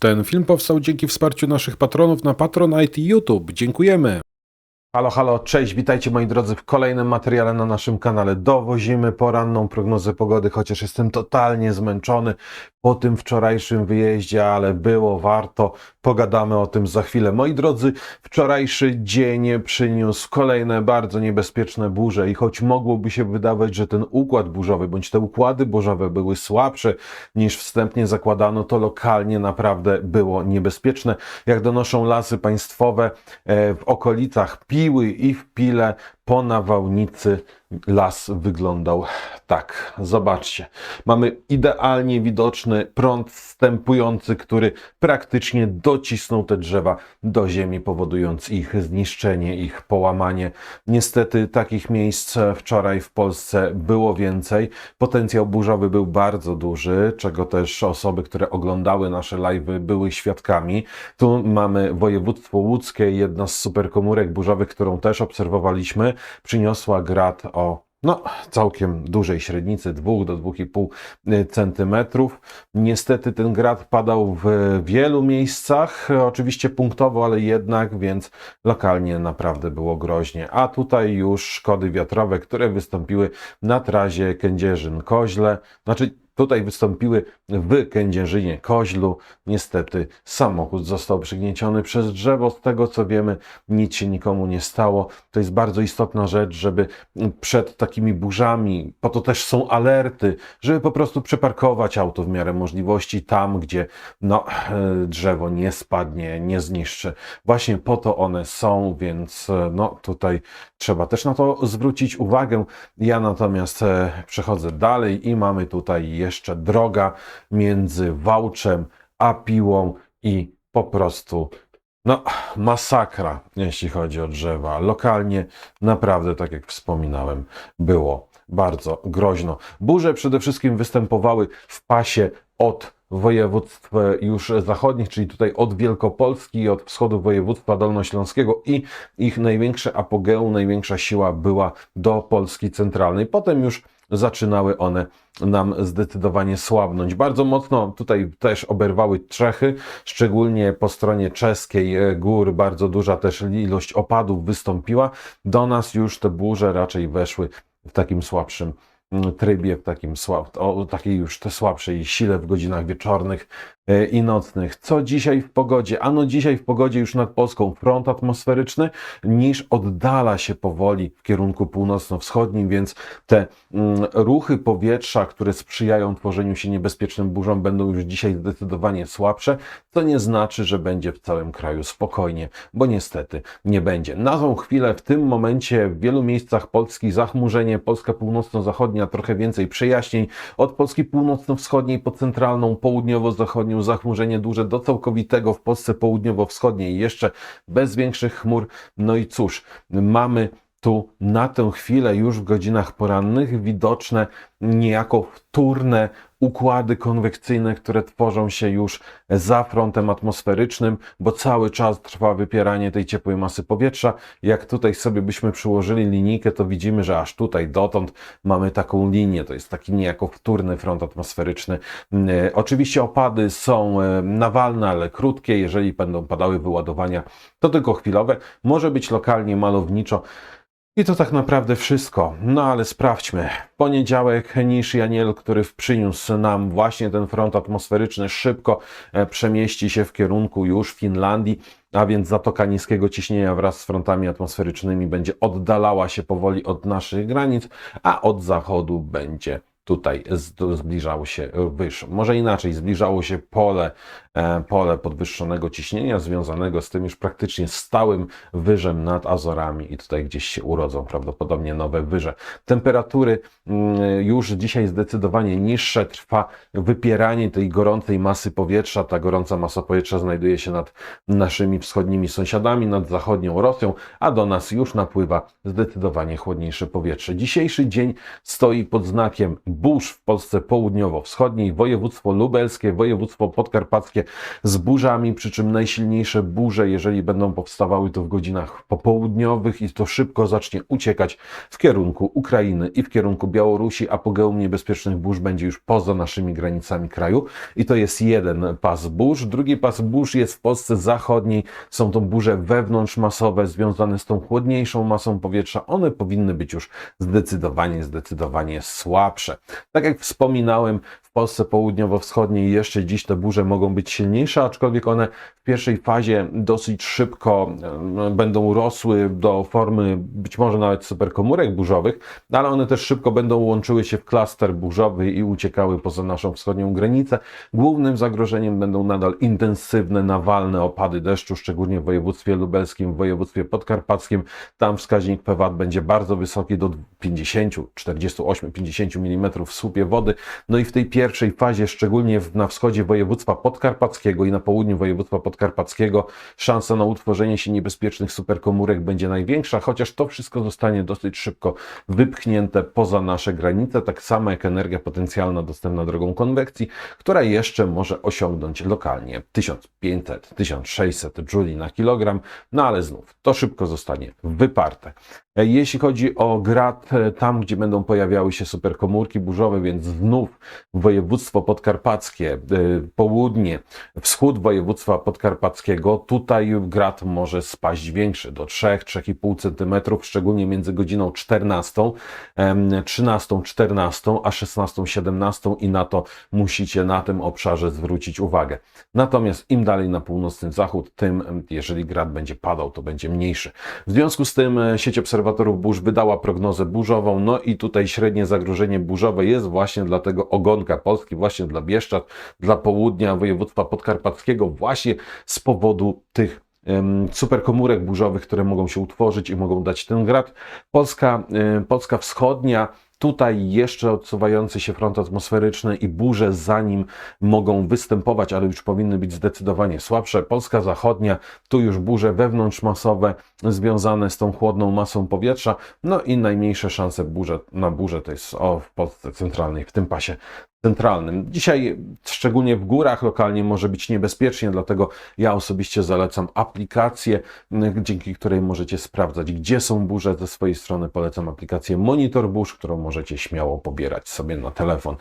Ten film powstał dzięki wsparciu naszych patronów na Patronite i YouTube. Dziękujemy. Halo, halo, cześć, witajcie moi drodzy w kolejnym materiale na naszym kanale. Dowozimy poranną prognozę pogody, chociaż jestem totalnie zmęczony po tym wczorajszym wyjeździe, ale było warto. Pogadamy o tym za chwilę. Moi drodzy, wczorajszy dzień przyniósł kolejne bardzo niebezpieczne burze i choć mogłoby się wydawać, że ten układ burzowy, bądź te układy burzowe były słabsze niż wstępnie zakładano, to lokalnie naprawdę było niebezpieczne. Jak donoszą lasy państwowe e, w okolicach Piły i w Pile po nawałnicy las wyglądał tak. Zobaczcie. Mamy idealnie widoczny prąd wstępujący, który praktycznie docisnął te drzewa do ziemi, powodując ich zniszczenie, ich połamanie. Niestety takich miejsc wczoraj w Polsce było więcej. Potencjał burzowy był bardzo duży, czego też osoby, które oglądały nasze live'y były świadkami. Tu mamy województwo łódzkie, jedna z superkomórek burzowych, którą też obserwowaliśmy, przyniosła grad o no, całkiem dużej średnicy 2 do 2,5 centymetrów. Niestety ten grad padał w wielu miejscach, oczywiście punktowo, ale jednak, więc lokalnie naprawdę było groźnie. A tutaj już szkody wiatrowe, które wystąpiły na trazie Kędzierzyn-Koźle, znaczy Tutaj wystąpiły w Kędzierzynie Koźlu. Niestety samochód został przygnieciony przez drzewo. Z tego co wiemy, nic się nikomu nie stało. To jest bardzo istotna rzecz, żeby przed takimi burzami, po to też są alerty, żeby po prostu przeparkować auto w miarę możliwości tam, gdzie no, drzewo nie spadnie, nie zniszczy. Właśnie po to one są, więc no, tutaj trzeba też na to zwrócić uwagę. Ja natomiast e, przechodzę dalej i mamy tutaj jeszcze droga między Wałczem a Piłą i po prostu no, masakra, jeśli chodzi o drzewa. Lokalnie naprawdę, tak jak wspominałem, było bardzo groźno. Burze przede wszystkim występowały w pasie od województw już zachodnich, czyli tutaj od Wielkopolski i od wschodu województwa dolnośląskiego i ich największe apogeum, największa siła była do Polski centralnej. Potem już zaczynały one nam zdecydowanie słabnąć. Bardzo mocno tutaj też oberwały Czechy, szczególnie po stronie czeskiej e, gór bardzo duża też ilość opadów wystąpiła. Do nas już te burze raczej weszły w takim słabszym trybie, w takim słab, o takiej już te słabszej sile w godzinach wieczornych e, i nocnych. Co dzisiaj w pogodzie? Ano dzisiaj w pogodzie już nad Polską front atmosferyczny, niż oddala się powoli w kierunku północno-wschodnim, więc te mm, ruchy powietrza, które sprzyjają tworzeniu się niebezpiecznym burzom, będą już dzisiaj zdecydowanie słabsze, co nie znaczy, że będzie w całym kraju spokojnie, bo niestety nie będzie. Na tą chwilę, w tym momencie w wielu miejscach Polski zachmurzenie, Polska północno-zachodnia trochę więcej przejaśnień, od Polski północno-wschodniej po centralną, południowo-zachodnią zachmurzenie duże do całkowitego w Polsce południowo-wschodniej, jeszcze bez większych chmur. No i cóż, mamy tu na tę chwilę już w godzinach porannych widoczne niejako wtórne układy konwekcyjne, które tworzą się już za frontem atmosferycznym, bo cały czas trwa wypieranie tej ciepłej masy powietrza. Jak tutaj sobie byśmy przyłożyli linijkę, to widzimy, że aż tutaj dotąd mamy taką linię. To jest taki niejako wtórny front atmosferyczny. E, Oczywiście opady są e, nawalne, ale krótkie. Jeżeli będą padały wyładowania, to tylko chwilowe. Może być lokalnie malowniczo. I to tak naprawdę wszystko. No ale sprawdźmy. Poniedziałek Nisz Janiel, który przyniósł nam właśnie ten front atmosferyczny, szybko e, przemieści się w kierunku już Finlandii, a więc Zatoka Niskiego Ciśnienia wraz z frontami atmosferycznymi będzie oddalała się powoli od naszych granic, a od zachodu będzie tutaj zbliżało się wyż. Może inaczej, zbliżało się pole, pole podwyższonego ciśnienia związanego z tym już praktycznie stałym wyżem nad Azorami i tutaj gdzieś się urodzą prawdopodobnie nowe wyże. Temperatury mm, już dzisiaj zdecydowanie niższe, trwa wypieranie tej gorącej masy powietrza. Ta gorąca masa powietrza znajduje się nad naszymi wschodnimi sąsiadami, nad zachodnią Rosją, a do nas już napływa zdecydowanie chłodniejsze powietrze. Dzisiejszy dzień stoi pod znakiem burz w Polsce południowo-wschodniej, województwo lubelskie, województwo podkarpackie z burzami, przy czym najsilniejsze burze, jeżeli będą powstawały to w godzinach popołudniowych i to szybko zacznie uciekać w kierunku Ukrainy i w kierunku Białorusi. Apogeum niebezpiecznych burz będzie już poza naszymi granicami kraju i to jest jeden pas burz. Drugi pas burz jest w Polsce zachodniej. Są to burze wewnątrzmasowe związane z tą chłodniejszą masą powietrza. One powinny być już zdecydowanie, zdecydowanie słabsze. Tak jak wspominałem, Polsce południowo-wschodniej jeszcze dziś te burze mogą być silniejsze, aczkolwiek one w pierwszej fazie dosyć szybko e, będą rosły do formy być może nawet superkomórek burzowych, ale one też szybko będą łączyły się w klaster burzowy i uciekały poza naszą wschodnią granicę. Głównym zagrożeniem będą nadal intensywne, nawalne opady deszczu, szczególnie w województwie lubelskim, w województwie podkarpackim. Tam wskaźnik PWAT będzie bardzo wysoki, do 50, 48, 50 mm w słupie wody. No i w tej pierwszej fazie, szczególnie na wschodzie województwa podkarpackiego i na południu województwa podkarpackiego, szansa na utworzenie się niebezpiecznych superkomórek będzie największa, chociaż to wszystko zostanie dosyć szybko wypchnięte poza nasze granice, tak samo jak energia potencjalna dostępna drogą konwekcji, która jeszcze może osiągnąć lokalnie 1500-1600 jouli na kilogram, no ale znów to szybko zostanie wyparte. Jeśli chodzi o grad, tam gdzie będą pojawiały się superkomórki burzowe, więc znów województwo podkarpackie, południe, wschód województwa podkarpackiego, tutaj grad może spaść większy, do 3-3,5 cm, szczególnie między godziną 14, 13, 14, a 16, 17 i na to musicie na tym obszarze zwrócić uwagę. Natomiast im dalej na północny zachód, tym jeżeli grad będzie padał, to będzie mniejszy. W związku z tym sieć obserwatorów burz wydała prognozę burzową, no i tutaj średnie zagrożenie burzowe jest właśnie dla tego ogonka Polski, właśnie dla Bieszczad, dla południa województwa podkarpackiego, właśnie z powodu tych superkomórek burzowych, które mogą się utworzyć i mogą dać ten grad. Polska, Polska wschodnia Tutaj jeszcze odsuwający się front atmosferyczny i burze za nim mogą występować, ale już powinny być zdecydowanie słabsze. Polska zachodnia, tu już burze wewnątrzmasowe związane z tą chłodną masą powietrza. No i najmniejsze szanse burze, na burze to jest o, w Polsce centralnej, w tym pasie centralnym. Dzisiaj, szczególnie w górach lokalnie, może być niebezpiecznie, dlatego ja osobiście zalecam aplikację, dzięki której możecie sprawdzać, gdzie są burze. Ze swojej strony polecam aplikację Monitor Burz, którą możecie śmiało pobierać sobie na telefon,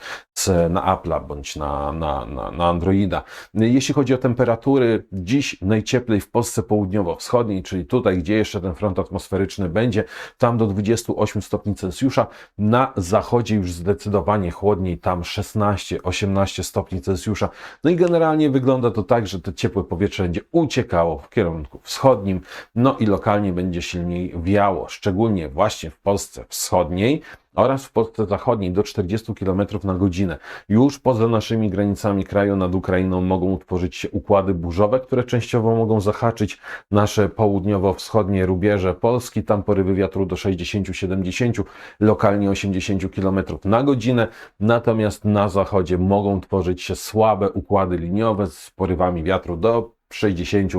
na Apple'a bądź na, na, na, na Androida. Jeśli chodzi o temperatury, dziś najcieplej w Polsce południowo-wschodniej, czyli tutaj, gdzie jeszcze ten front atmosferyczny będzie, tam do 28 stopni Celsjusza. Na zachodzie już zdecydowanie chłodniej, tam 16-18 stopni Celsjusza. No i generalnie wygląda to tak, że to ciepłe powietrze będzie uciekało w kierunku wschodnim, no i lokalnie będzie silniej wiało, szczególnie właśnie w Polsce wschodniej oraz w Polsce Zachodniej do 40 km na godzinę. Już poza naszymi granicami kraju nad Ukrainą mogą utworzyć się układy burzowe, które częściowo mogą zahaczyć nasze południowo-wschodnie rubieże Polski. Tam porywy wiatru do 60-70, lokalnie 80 km na godzinę. Natomiast na zachodzie mogą tworzyć się słabe układy liniowe z porywami wiatru do 60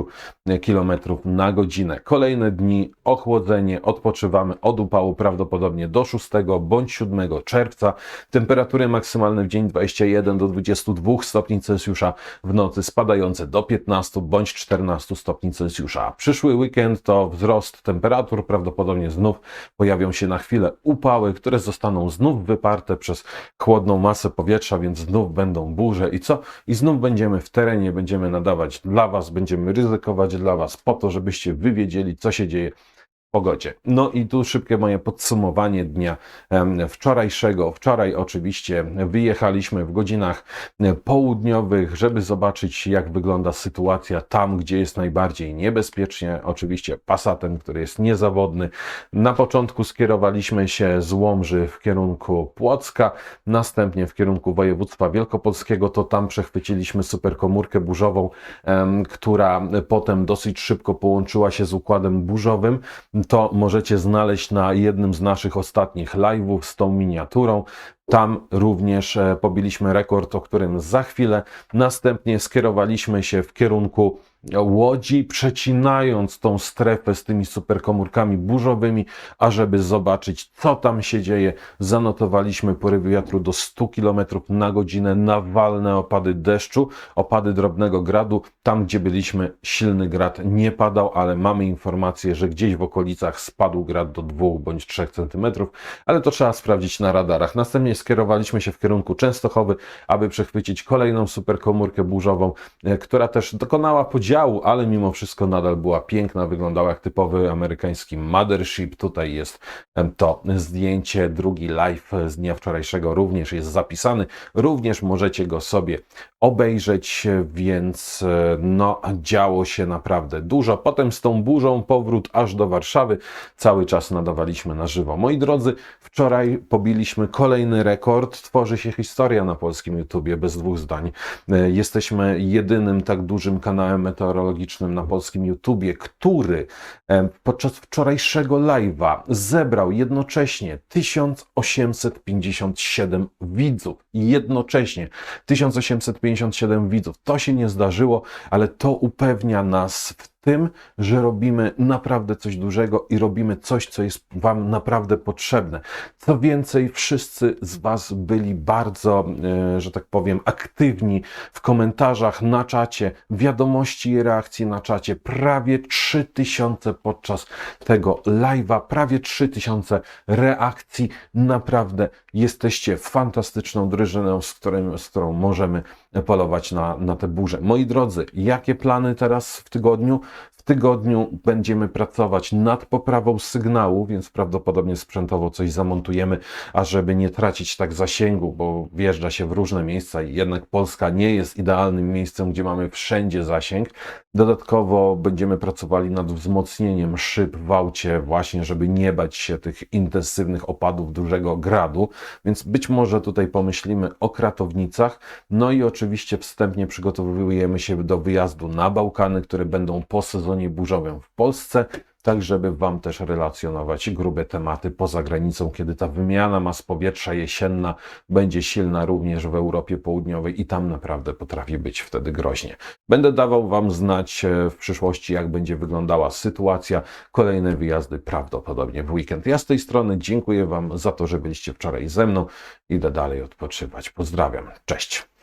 km na godzinę. Kolejne dni ochłodzenie, odpoczywamy od upału prawdopodobnie do 6 bądź 7 czerwca. Temperatury maksymalne w dzień 21 do 22 stopni Celsjusza, w nocy spadające do 15 bądź 14 stopni Celsjusza. Przyszły weekend to wzrost temperatur, prawdopodobnie znów pojawią się na chwilę upały, które zostaną znów wyparte przez chłodną masę powietrza, więc znów będą burze i co? I znów będziemy w terenie, będziemy nadawać dla Was Was, będziemy ryzykować dla Was po to, żebyście wy wiedzieli, co się dzieje pogodzie. No i tu szybkie moje podsumowanie dnia wczorajszego. Wczoraj oczywiście wyjechaliśmy w godzinach południowych, żeby zobaczyć jak wygląda sytuacja tam, gdzie jest najbardziej niebezpiecznie. Oczywiście Passatem, który jest niezawodny. Na początku skierowaliśmy się z Łomży w kierunku Płocka, następnie w kierunku województwa wielkopolskiego. To tam przechwyciliśmy superkomórkę burzową, która potem dosyć szybko połączyła się z układem burzowym to możecie znaleźć na jednym z naszych ostatnich live'ów z tą miniaturą. Tam również e, pobiliśmy rekord, o którym za chwilę. Następnie skierowaliśmy się w kierunku Łodzi, przecinając tą strefę z tymi superkomórkami burzowymi, ażeby zobaczyć, co tam się dzieje. Zanotowaliśmy porywy wiatru do 100 km na godzinę, nawalne opady deszczu, opady drobnego gradu. Tam, gdzie byliśmy, silny grad nie padał, ale mamy informację, że gdzieś w okolicach spadł grad do 2 bądź 3 cm, ale to trzeba sprawdzić na radarach. Następnie skierowaliśmy się w kierunku Częstochowy, aby przechwycić kolejną superkomórkę burzową, e, która też dokonała podziału działu, ale mimo wszystko nadal była piękna, wyglądała jak typowy amerykański mothership. Tutaj jest to zdjęcie, drugi live z dnia wczorajszego również jest zapisany. Również możecie go sobie obejrzeć, więc e, no, działo się naprawdę dużo. Potem z tą burzą powrót aż do Warszawy. Cały czas nadawaliśmy na żywo. Moi drodzy, wczoraj pobiliśmy kolejny rekord. Tworzy się historia na polskim YouTubie, bez dwóch zdań. E, jesteśmy jedynym tak dużym kanałem meteorologicznym na polskim YouTubie, który e, podczas wczorajszego live'a zebrał jednocześnie 1857 widzów. Jednocześnie 1857 57 widzów. To się nie zdarzyło, ale to upewnia nas w tym, że robimy naprawdę coś dużego i robimy coś, co jest Wam naprawdę potrzebne. Co więcej, wszyscy z Was byli bardzo, e, że tak powiem, aktywni w komentarzach na czacie, wiadomości i reakcji na czacie. Prawie 3000 podczas tego live'a, prawie 3000 reakcji. Naprawdę jesteście fantastyczną drużyną, z, którym, z którą możemy polować na, na te burze. Moi drodzy, jakie plany teraz w tygodniu? W tygodniu będziemy pracować nad poprawą sygnału, więc prawdopodobnie sprzętowo coś zamontujemy, ażeby nie tracić tak zasięgu, bo wjeżdża się w różne miejsca i jednak Polska nie jest idealnym miejscem, gdzie mamy wszędzie zasięg. Dodatkowo będziemy pracowali nad wzmocnieniem szyb w aucie, właśnie żeby nie bać się tych intensywnych opadów dużego gradu, więc być może tutaj pomyślimy o kratownicach, no i oczywiście wstępnie przygotowujemy się do wyjazdu na Bałkany, które będą po sezonie burzowym w Polsce tak żeby Wam też relacjonować grube tematy poza granicą, kiedy ta wymiana mas powietrza jesienna będzie silna również w Europie Południowej i tam naprawdę potrafi być wtedy groźnie. Będę dawał Wam znać e, w przyszłości, jak będzie wyglądała sytuacja. Kolejne wyjazdy prawdopodobnie w weekend. Ja z tej strony dziękuję Wam za to, że byliście wczoraj ze mną. Idę dalej odpoczywać. Pozdrawiam. Cześć.